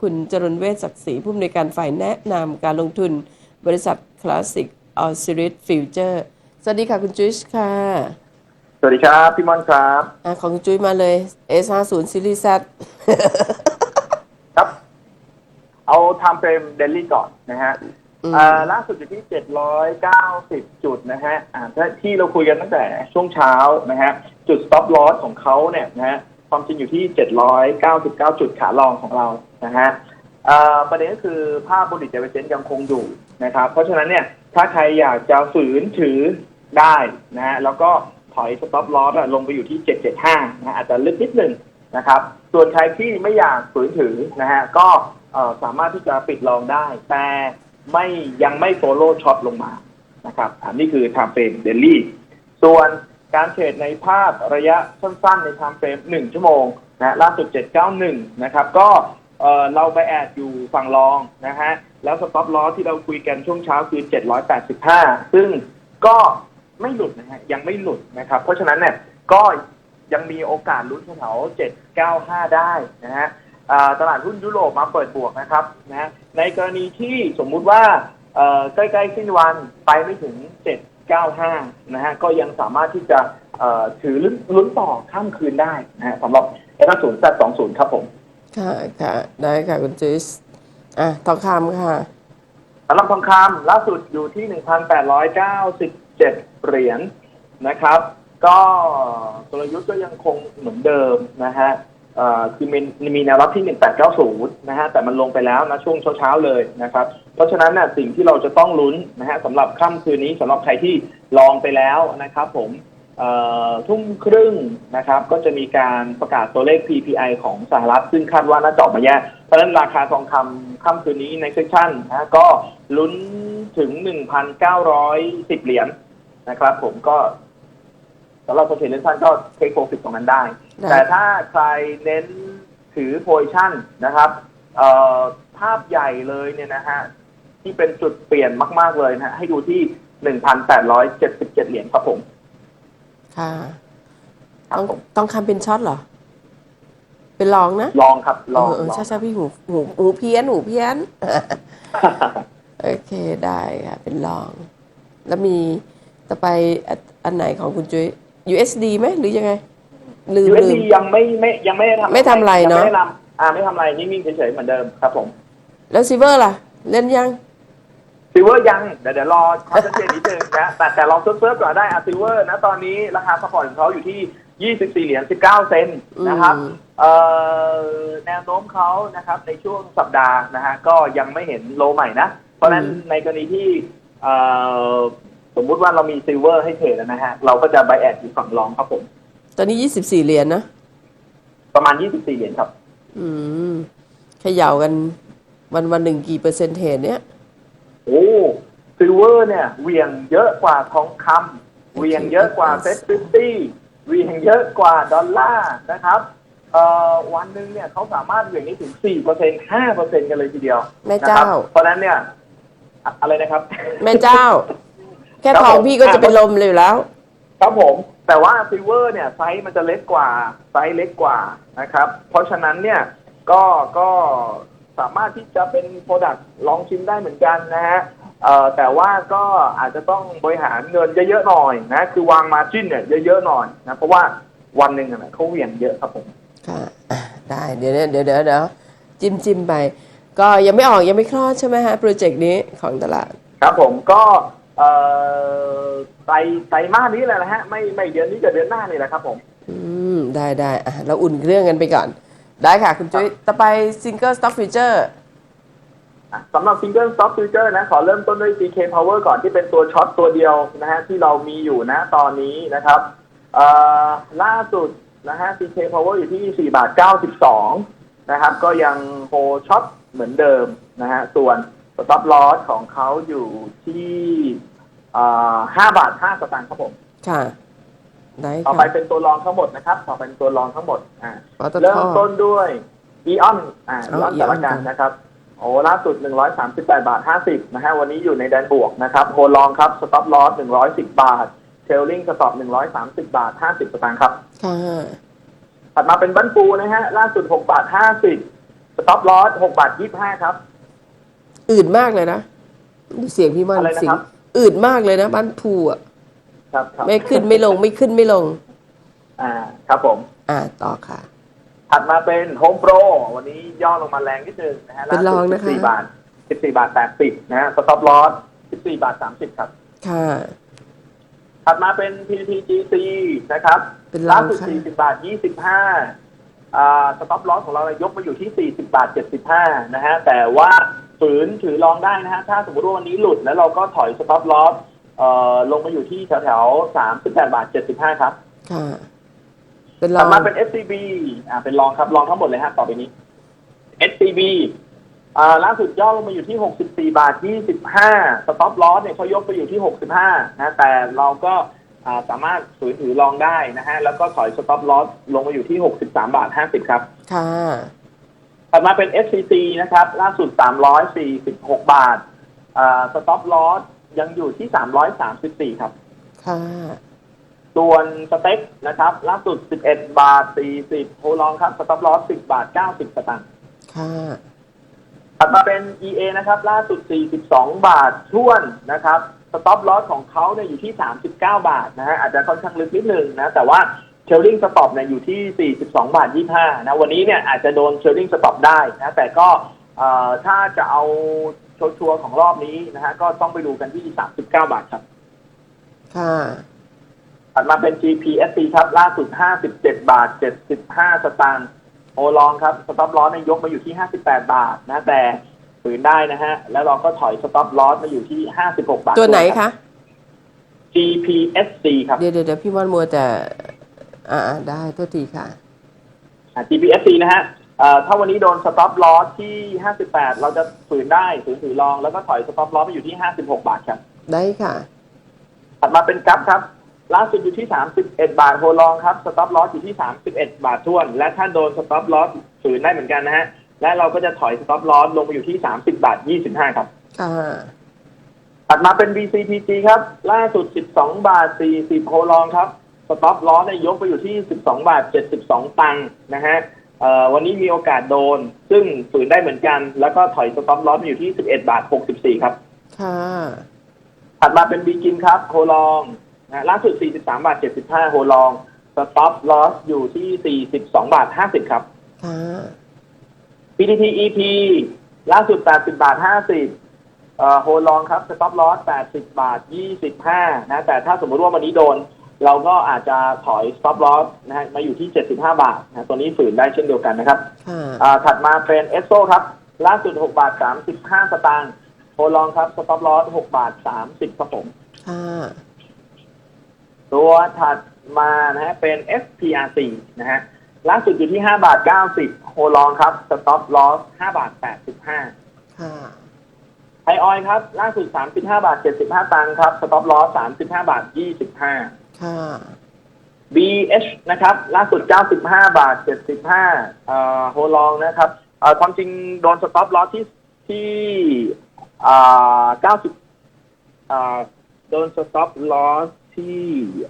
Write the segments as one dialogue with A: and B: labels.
A: คุณจรนเวชศักดิ์ศรีผู้อำนวยการฝ่ายแนะนำการลงทุน บริษัทคลาสสิกออซิริสฟิวเจอร์สวัสดีค่ะ คุณจุ้ยค่ะ
B: สวัสดีครับ พี่มอนครับ
A: อะของคุณจุ้ยมาเลย S50 Series Z
B: ครับ เอาไทม์เฟรมเดลี่ก่อนนะฮะ
A: อืม
B: อ่าล่าสุดอยู่ที่ 790 จุดนะฮะอ่าถ้าที่เราคุยกันตั้งแต่ช่วงเช้านะฮะ จุด stop loss ของเขาเนี่ยนะฮะความจริงอยู่ที่ 799 จุดขาลองของเรา นะฮะประเด็นก็คือภาพบริจเจเวเซนยังคงอยู่นะครับ เพราะฉะนั้นเนี่ยถ้าใครอยากจะฝืนถือได้นะฮะแล้วก็ถอย stop loss อะลงไปอยู่ที่ 775 นะอาจจะลึกนิดหนึ่งนะครับ ส่วนใครที่ไม่อยากฝืนถือนะฮะก็สามารถที่จะปิดลองได้ แต่ไม่ยังไม่โฟโล่ช็อตลงมานะครับอันนี้คือ time frame daily ส่วนการเทรดในภาพระยะสั้น ๆ ใน time frame 1ชั่วโมงนะล่าสุด 791 นะครับ ก็ เอ่อเราไปแอดอยู่ฝั่งรองนะฮะแล้ว stop loss ที่เราคุยกันช่วงเช้าคือ 785 ซึ่งก็ไม่หลุดนะฮะยังไม่หลุดนะครับ เพราะฉะนั้นเนี่ยก็ยังมีโอกาสลุ้นแถว795 ได้นะฮะตลาดหุ้นยุโรปมาเปิดบวกนะครับนะฮะในกรณีที่สมมุติว่าใกล้ๆสิ้นวันไปไม่ถึง 795 นะฮะก็ยังสามารถที่จะถือลุ้นต่อข้ามคืนได้นะฮะสำหรับเอฟศูนย์แสองศูนย์ครับผม
A: ค่ะค่ะได้ค่ะคุณจุ้ยอะทองคำค่ะ
B: สำหรับทองคำล่าสุดอยู่ที่1,897เก้าสิบเจ็ดเหรียญนะครับ ก็กลยุทธ์ก็ยังคงเหมือนเดิมนะฮะคือมีมีแนวรับที่ 1890 นะฮะ แต่มันลงไปแล้วนะช่วงเช้าๆเลยนะครับ เพราะฉะนั้นน่ะสิ่งที่เราจะต้องลุ้นนะฮะสำหรับค่ำคืนนี้สำหรับใครที่ลองไปแล้วนะครับผม ทุ่มครึ่งนะครับ ก็จะมีการประกาศตัวเลข PPI ของสหรัฐ ซึ่งคาดว่าน่าจะออกมาแย่เพราะฉะนั้นราคาทองคำค่ำคืนนี้ในเซสชั่นนะก็ลุ้นถึง 1,910 เหรียญนะครับ ผมก็สำหรับคนเทรดเล่นสั้นก็เทคโปรฟิตตรงนั้นได้
A: ได้
B: แต่ถ้าใครเน้นถือโพซิชั่นนะครับเอ่อภาพใหญ่เลยเนี่ยนะฮะที่เป็นจุดเปลี่ยนมาก ๆ เลยนะฮะให้ดูที่ 1,877 เหรียญครับผม
A: ค่ะ
B: ครั
A: ต้
B: บ
A: อง
B: ผม
A: ต้องคำเป็นช็อตเหรอ เป็นลองนะ
B: ลองครับลอง
A: เออเออ
B: ลอง
A: ใช่ใช่พี่หูหูหูเพี้ยนหูเพี้ยนโอเคได้ค่ะ เป็นลอง แล้วมีต่อไปอันอันไหนของคุณจุ้ย USD ไหมหรือยังไงลืม
B: ยูเอ
A: ลืม
B: ยังไม่ไม่ยังไม่ได้ทำ
A: ไม่ทำอะไรเนอะ
B: ยังไม่ได้ทำอ่าไม่ทำอะไรนิ่งๆเฉยๆเหมือนเดิมครับผม
A: แล้วซิเวอร์ล่ะ เล่นยัง
B: ซิลเวอร์ยังเดี๋ยวเดี๋ยวรอความชัดเจนนิดนึงนะแต่แต่ลองเซิร์ฟๆก่อนได้อะซิลเวอร์นะตอนนี้ราคาสปอร์ตของเขาอยู่ที่ 24 เหรียญ 19 เซนต์นะครับ
A: อืม
B: เอ่อแนวโน้มเขานะครับในช่วงสัปดาห์นะฮะก็ยังไม่เห็นโลใหม่นะ เพราะฉะนั้นในกรณีที่เอ่อสมมุติว่าเรามีซิลเวอร์ให้เทรดนะฮะ เราก็จะไบแอดอยู่ฝั่งรองครับผม
A: ตอนนี้ 24 เหรียญนะ
B: ประมาณ 24 เหรียญครับ
A: อืมเขย่ากันวันวันหนึ่งกี่เปอร์เซ็นต์เทรดเนี้ย
B: โอ้ซิลเวอร์เนี่ยเหวียงเยอะกว่าทองคำเหวียงเยอะกว่าเซ็ตฟิฟตี้เหวียงเยอะกว่าดอลลาร์นะครับเอ่อวันหนึ่งเนี่ยเขาสามารถเหวียงได้ถึง4เปอร์เซ็นต์5เปอร์เซ็นต์กันเลยทีเดียว
A: แม่
B: นะค
A: เจ้า
B: รับเพราะฉะนั้นเนี่ยอะอะไรนะครับ
A: แม่เจ้า แค่
B: ครับ
A: ทอง
B: ผม
A: พี่ก็จะเป็นลมเลยอยู่แล้ว
B: ครับผม แต่ว่าซิลเวอร์เนี่ยไซส์มันจะเล็กกว่าไซส์เล็กกว่านะครับ เพราะฉะนั้นเนี่ยก็ก็ สามารถที่จะเป็นโปรดักต์ลองชิมได้เหมือนกันนะฮะเอ่อแต่ว่าก็อาจจะต้องบริหารเงินเยอะๆหน่อยนะคือวางมาจิ้นเนี่ยเยอะๆหน่อยนะเพราะว่าวันหนึ่งอะเขาเหวี่ยงเยอะครับผม
A: ค่ะอะได้เดี๋ยวเดี๋ยวเดี๋ยวเดี๋ยวจิ้มจิ้มไป ก็ยังไม่ออกยังไม่คลอดใช่ไหมฮะโปรเจกต์นี้ของตลาด
B: ครับผมก็เอ่อไตรไตรมาสนี้แหละนะฮะไม่ไม่เดือนนี้กับเดือนหน้านี่แหละครับผม
A: อืมได้ได้อะเราอุ่นเครื่องกันไปก่อน ได้ค่ะ คุณจุ้ยต่อไป Single Stock Future
B: อะสำหรับ Single Stock Future นะ ขอเริ่มต้นด้วย CK Power ก่อนที่เป็นตัวช็อตตัวเดียวนะฮะที่เรามีอยู่นะตอนนี้นะครับเอ่อล่าสุดนะฮะ CK Power อยู่ที่ 4 บาท 92 นะครับ ก็ยังโฮช็อตเหมือนเดิมนะฮะ ส่วน Stop Loss ของเขาอยู่ที่เอ่อ5บาท 5 สตางค์ครับผม
A: ค่ะ ได้
B: ต่อไป
A: ค่ะ
B: เป็นตัวรองทั้งหมดนะครับ ต่อไปเป็นตัวรองทั้งหมดอ่า
A: ปตท
B: เริ่มต้นด้วยอีออนอ่า
A: เอา
B: อีออน
A: Aeon
B: แต่ละกัน
A: ก่อน
B: นะครับ โอ้ล่าสุด 138 บาท 50นะฮะวันนี้อยู่ในแดนบวกนะครับโฮลองครับสต็อปลอส110 บาทเทลลิงสต็อป130 บาท 50สตางค์ครับ
A: ค่ะ
B: ถัดมาเป็นบันปูนะฮะ ล่าสุด 6 บาท 50สต็อปลอสหกบาทยี่ห้าครับ
A: อืดมากเลยนะดูเสียงพี่มัน
B: อะไรนะครับ
A: สิงอืดมากเลยนะบ้านภูอะ
B: ครับครับ
A: ไม่ขึ้นไม่ลงไม่ขึ้นไม่ลง
B: อ่า ครับผม
A: อ่าต่อค่ะ
B: ถัดมาเป็นโฮมโปรวันนี้ย่อลงมาแรงนิดนึงนะฮะ
A: เป็นรองนะคะ
B: สี่บาทสิบสี่บาทแปดสิบนะฮะสต็อปลอสสิบสี่บาทสามสิบครับ
A: ค่ะ
B: ถัดมาเป็น PTGC นะครับ
A: เป็นรอง
B: ล่าสุด
A: ค่ะ
B: 40บาท25อ่าสต็อปลอสของเรายกมาอยู่ที่ 40 บาท 75 นะฮะ แต่ว่าฝืนถือรองได้นะฮะ ถ้าสมมติว่าวันนี้หลุดแล้วเราก็ถอยสต็อปลอส เอ่อลงมาอยู่ที่แถวแถวๆ38บาท75ครับ
A: ค่ะเป็นรอ
B: ถัด
A: ง
B: มาเป็น SCB อ่าเป็นรองครับรองทั้งหมดเลยฮะต่อไปนี้ SCB อ่าล่าสุดย่อลงมาอยู่ที่ 64 บาท 25 สต็อปลอสเนี่ยเขายกไปอยู่ที่ 65 นะ แต่เราก็อ่าสามารถฝืนถือรองได้นะฮะ แล้วก็ถอยสต็อปลอสลงมาอยู่ที่ 63 บาท 50 ครับ
A: ค่ะ
B: ถัดมาเป็น FCC นะครับ ล่าสุด 346 บาทอ่าสต็อปลอส ยังอยู่ที่334ครับ
A: ค่ะ
B: ส่วนสเต็กนะครับ ล่าสุด11บาท40โฮลองครับ สต็อปลอส10บาท90สตางค์
A: ค่ะ
B: ถัดมาเป็น EA นะครับ ล่าสุด 42 บาทท่วนนะครับ สต็อปลอสของเขาเนี่ยอยู่ที่ 39 บาทนะฮะ อาจจะค่อนข้างลึกนิดนึงนะ แต่ว่าเชลลิงสต็อปเนี่ยอยู่ที่ 42 บาท 25 นะ วันนี้เนี่ยอาจจะโดนเชลลิงสต็อปได้นะ แต่ก็เอ่อถ้าจะเอา ชัวร์ๆของรอบนี้นะฮะก็ต้องไปดูกันที่ 39 บาทครับ
A: ค่ะ
B: ถัดมาเป็น GPSC ครับ ล่าสุด 57 บาท 75 สตางค์โอลองครับ สต็อปลอสเนี่ยยกมาอยู่ที่ 58 บาทนะแต่ฝืนได้นะฮะ แล้วเราก็ถอยสต็อปลอสมาอยู่ที่ 56 บาท
A: ตัวไหน
B: ด้วยรั
A: คะ
B: บ GPSC ครับ
A: เดี๋ยวเดี๋ยวเดี๋ยวพี่มันมัวแต่อ่าอ่าได้ตัวทีค่ะ
B: อ่า GPSC นะฮะเอ่อ ถ้าวันนี้โดนสต็อปลอสที่ 58 เราจะฝืนได้ฝืนถือรองแล้วก็ถอยสต็อปลอสมาอยู่ที่ 56 บาทครับ
A: ได้ค่ะ
B: ถัดมาเป็นกัฟครับ ล่าสุดอยู่ที่ 31 บาทโฮลองครับสต็อปลอสอยู่ที่ 31 บาททวน และถ้าโดนสต็อปลอสฝืนได้เหมือนกันนะฮะและเราก็จะถอยสต็อปลอสลงไปอยู่ที่ 30 บาท 25 ครับ
A: ค่ะ
B: ถัดมาเป็น BCPG ครับ ล่าสุด 12 บาท 40โฮลองครับสต็อปลอสเนี่ยยกไปอยู่ที่ 12 บาท 72 ตังค์นะฮะเอ่อ วันนี้มีโอกาสโดน ซึ่งฝืนได้เหมือนกัน แล้วก็ถอยสต็อปลอสมาอยู่ที่11บาท64ครับ
A: ค่ะ
B: ถัดมาเป็นบีกินครับ โฮลองนะล่าสุด43บาท75โฮลองสต็อปลอสอยู่ที่42บาท50ครับ
A: ค่ะ
B: PTT EP ล่าสุด80บาท50เอ่อโฮลองครับสต็อปลอส80บาท25นะ แต่ถ้าสมมุติว่าวันนี้โดน เราก็อาจจะถอยสต็อปลอสนะฮะมาอยู่ที่ 75 บาทนะตัวนี้ฝืนได้เช่นเดียวกันนะครับ
A: ค่ะ
B: อ่าถัดมาเป็นเอสโซครับ ล่าสุด 6 บาท 35 สตางค์โฮลองครับสต็อปลอส6บาท 30ครับผม
A: ค่ะ
B: ตัวถัดมานะฮะเป็น SPRC นะฮะล่าสุดอยู่ที่ 5 บาท 90โฮลองครับสต็อปลอส5บาท 85
A: ค่ะ
B: ไทยออยครับ ล่าสุด 35 บาท 75 ตังค์ครับ สต็อปลอส35 บาท 25
A: ค่ะ
B: BH นะครับล่าสุด 95 บาท 75เอ่อโฮลองนะครับเอ่อความจริงโดนสต็อปลอสที่ที่อ่า90อ่าโดนสต็อปลอสที่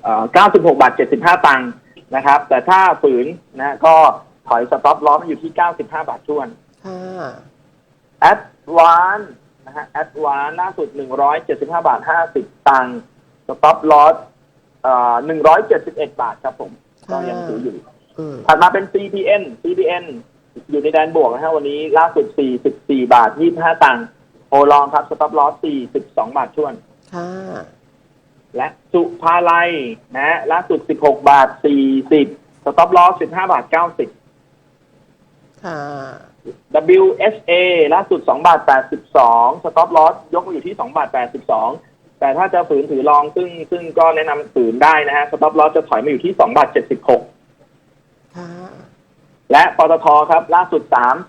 B: อ่า96 บาท 75 ตังค์นะครับ แต่ถ้าฝืนนะก็ถอยสต็อปลอสมาอยู่ที่ 95 บาทช่วน
A: ค่ะ
B: แอดวานนะฮะแอดวานล่าสุด 175 บาท 50 ตังค์สต็อปลอส เอ่อ171บาทครับผม ก็ยังถืออยู่
A: อืม
B: ถัดมาเป็น CPN CPN อยู่ในแดนบวกนะฮะวันนี้ล่าสุด44บาท25ตังค์โอลองครับสต็อปลอส42บาทช่วน
A: ค่ะ
B: และสุภาลัยนะฮะล่าสุด16บาท40สต็อปลอส15บาท90
A: ค่ะ
B: WSA ล่าสุด2บาท82สต็อปลอสยกมาอยู่ที่2บาท82 แต่ถ้าจะฝืนถือรองซึ่งซึ่งก็แนะนำฝืนได้นะฮะสต็อปลอสจะถอยมาอยู่ที่2บาท76
A: ค่ะ
B: และปตทครับ ล่าสุด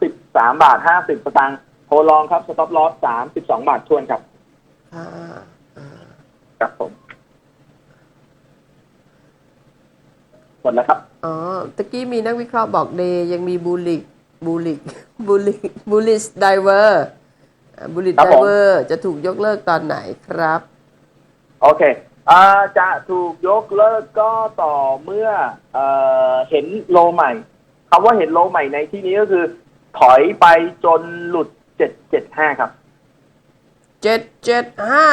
B: 33บาท50สตางค์โทรลองครับสต็อปลอส32บาททวนครับ
A: ค่ะอ่า
B: ครับผมหมดแล้วครับ
A: อ๋อตะกี้มีนักวิเคราะห์บอกเดย์ยังมีบูลิกบูลิกบูลิกบูลิสไดเวอร์บูลิส
B: ครั
A: ได
B: บผม
A: เวอร์จะถูกยกเลิกตอนไหนครับ
B: โอเคอ่าจะถูกยกเลิกก็ต่อเมื่อเอ่อเห็นโลใหม่คำว่าเห็นโลใหม่ในที่นี้ก็คือ ถอยไปจนหลุดเจ็ดเจ็ดห้าครับ
A: เจ็ดเจ็ดห้า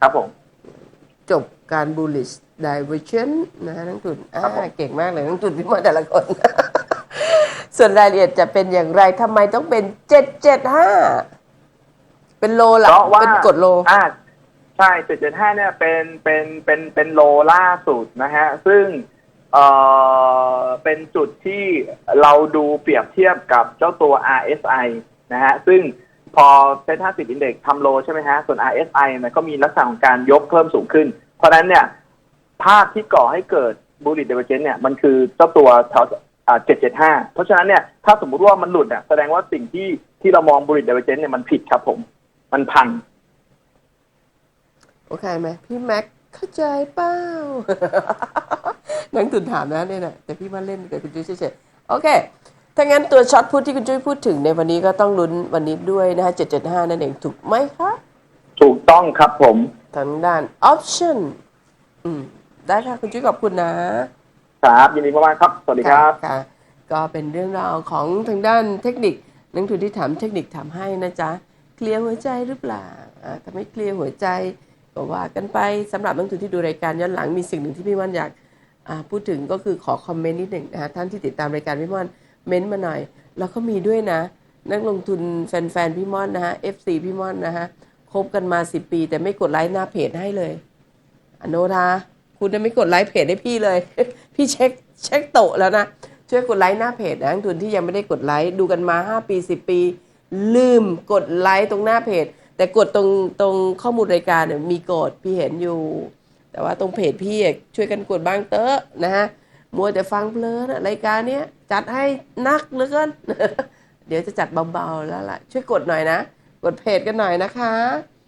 B: ครับผม
A: จบการ bullish diversion นะฮะนักทุนอ่า
B: ครับผม
A: เก่งมากเลยนักทุนพี่มอนแต่ละคน ส่วนรายละเอียดจะเป็นอย่างไรทำไมต้องเป็นเจ็ดเจ็ดห้าเป็นโลหลัก
B: เพราะว่า
A: เป็นกดโล
B: อ่า ใช่เจ็ดเจ็ดห้าเนี่ยเป็นเป็นเป็นเป็นโลล่าสุดนะฮะ ซึ่งเอ่อเป็นจุดที่เราดูเปรียบเทียบกับเจ้าตัว RSI นะฮะ ซึ่งพอเซ็ต50 Index ทำโลใช่ไหมฮะ ส่วน RSI เนี่ยก็มีลักษณะของการยกเพิ่มสูงขึ้น เพราะนั้นเนี่ย ภาพที่ก่อให้เกิดบูริ d เดเวเจนเนี่ยมันคือเจ้าตัวแถวอ่า775เพราะฉะนั้นเนี่ยถ้าสมมุติว่ามันหลุดเนี่ยแสดงว่าสิ่งที่ที่เรามองบูริ d เดเวเจนเนี่ยมันผิดครับผม มันพัง
A: โอเคไหมพี่แม็กเข้าใจเปล่านักทุนถามนะเนี่ยนะแต่พี่มาเล่นกับคุณจุ้ยเฉยๆโอเคถ้างั้นตัวช็อตพูดที่คุณจุ้ยพูดถึงในวันนี้ก็ต้องลุ้นวันนี้ด้วยนะฮะ775นั่นเองถูกไหมคะ
B: ถูกต้องครับผม
A: ทางด้าน option อืมได้ค่ะ คุณจุ้ยขอบคุณนะ
B: ครับยินดีมากๆครับ สวัสดีครับ
A: ค่ะก็เป็นเรื่องราวของทางด้านเทคนิคนักทุนที่ถามเทคนิคถามให้นะจ๊ะเคลียร์หัวใจหรือเปล่าอ่าถ้าไม่เคลียร์หัวใจ ก็ว่ากันไปสำหรับนักทุนที่ดูรายการย้อนหลังมีสิ่งหนึ่งที่พี่ม่อนอยากพูดถึงก็คือขอคอมเมนต์นิดหนึ่งนะคะท่านที่ติดตามรายการพี่ม่อนเม้นต์มาหน่อย แล้วก็มีด้วยนะ นักลงทุนแฟนๆพี่ม่อนนะฮะ FC พี่ม่อนนะฮะคบกันมา 10 ปี แต่ไม่กดไลค์หน้าเพจให้เลยอโนทาคุณจะไม่กดไลค์เพจให้พี่เลย พี่เช็คเช็คโตะแล้วนะ ช่วยกดไลค์หน้าเพจนะนักทุนที่ยังไม่ได้กดไลค์ดูกันมา 5 ปี 10 ปี ลืมกดไลค์ตรงหน้าเพจ แต่กดตรงตรงข้อมูลรายการเนี่ยมีกดพี่เห็นอยู่ แต่ว่าตรงเพจพี่ช่วยกันกดบ้างเตอะนะฮะมัวแต่ฟังเพลินรายการเนี้ยจัดให้นักเหลือเกินเดี๋ยวจะจัดเบาๆแล้วล่ะ ช่วยกดหน่อยนะ กดเพจกันหน่อยนะคะ